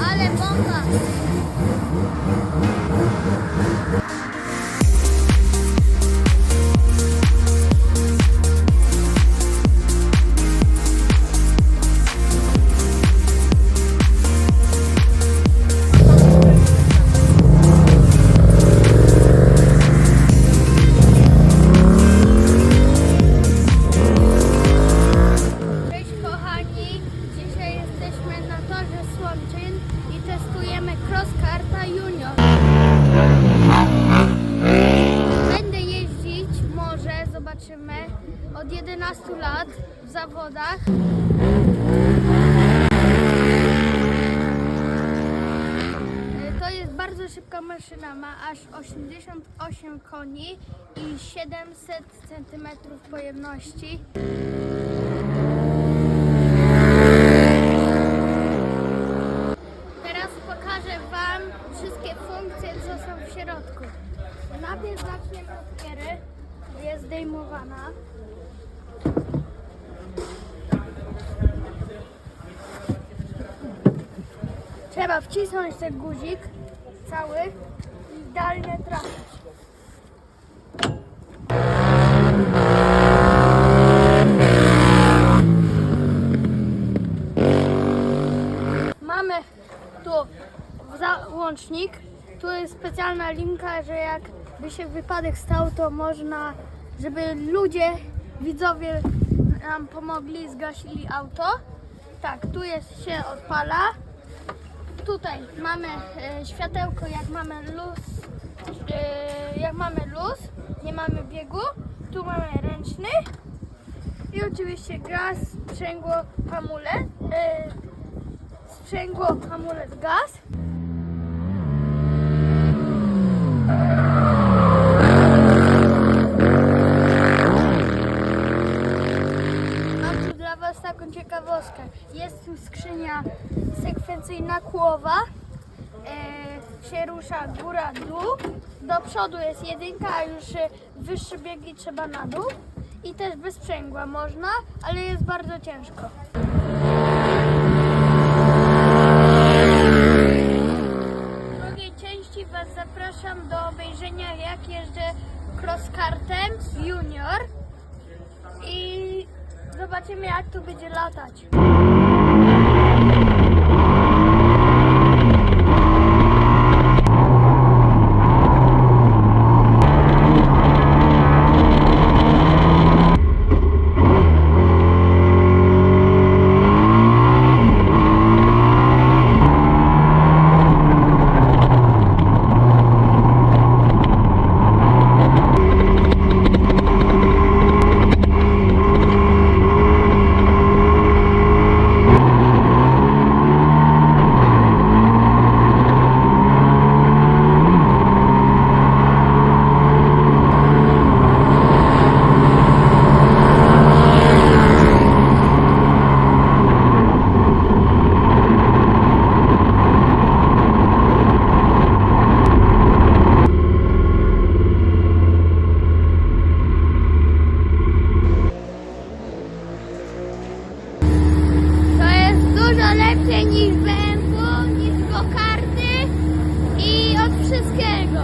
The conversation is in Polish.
Ale bomba! Torze Słomczyn i testujemy Cross Karta Junior. Będę jeździć, może zobaczymy, od 11 lat w zawodach. Y, To jest bardzo szybka maszyna, ma aż 88 koni i 700 cm pojemności. Pokażę Wam wszystkie funkcje, co są w środku. Najpierw zaczniemy od kiery, jest zdejmowana. Trzeba wcisnąć ten guzik cały i idealnie trafić. Mamy tu Tu jest specjalna linka, że jakby się wypadek stał, to można, żeby ludzie, widzowie nam pomogli, zgasili auto. Tak, tu jest się odpala. Tutaj mamy e, światełko, jak mamy luz, e, jak mamy luz, nie mamy biegu. Tu mamy ręczny i oczywiście gaz, sprzęgło, hamulec. E, sprzęgło, hamulec, gaz. Jest tu skrzynia sekwencyjna kłowa. E, się rusza góra, dół. Do przodu jest jedynka, a już wyższe biegi trzeba na dół. I też bez sprzęgła można, ale jest bardzo ciężko. W drugiej części Was zapraszam do obejrzenia jak jeżdżę crosskartem junior i zobaczymy jak tu będzie latać. To jest dużo lepsze niż BMW, niż go-karty i od wszystkiego.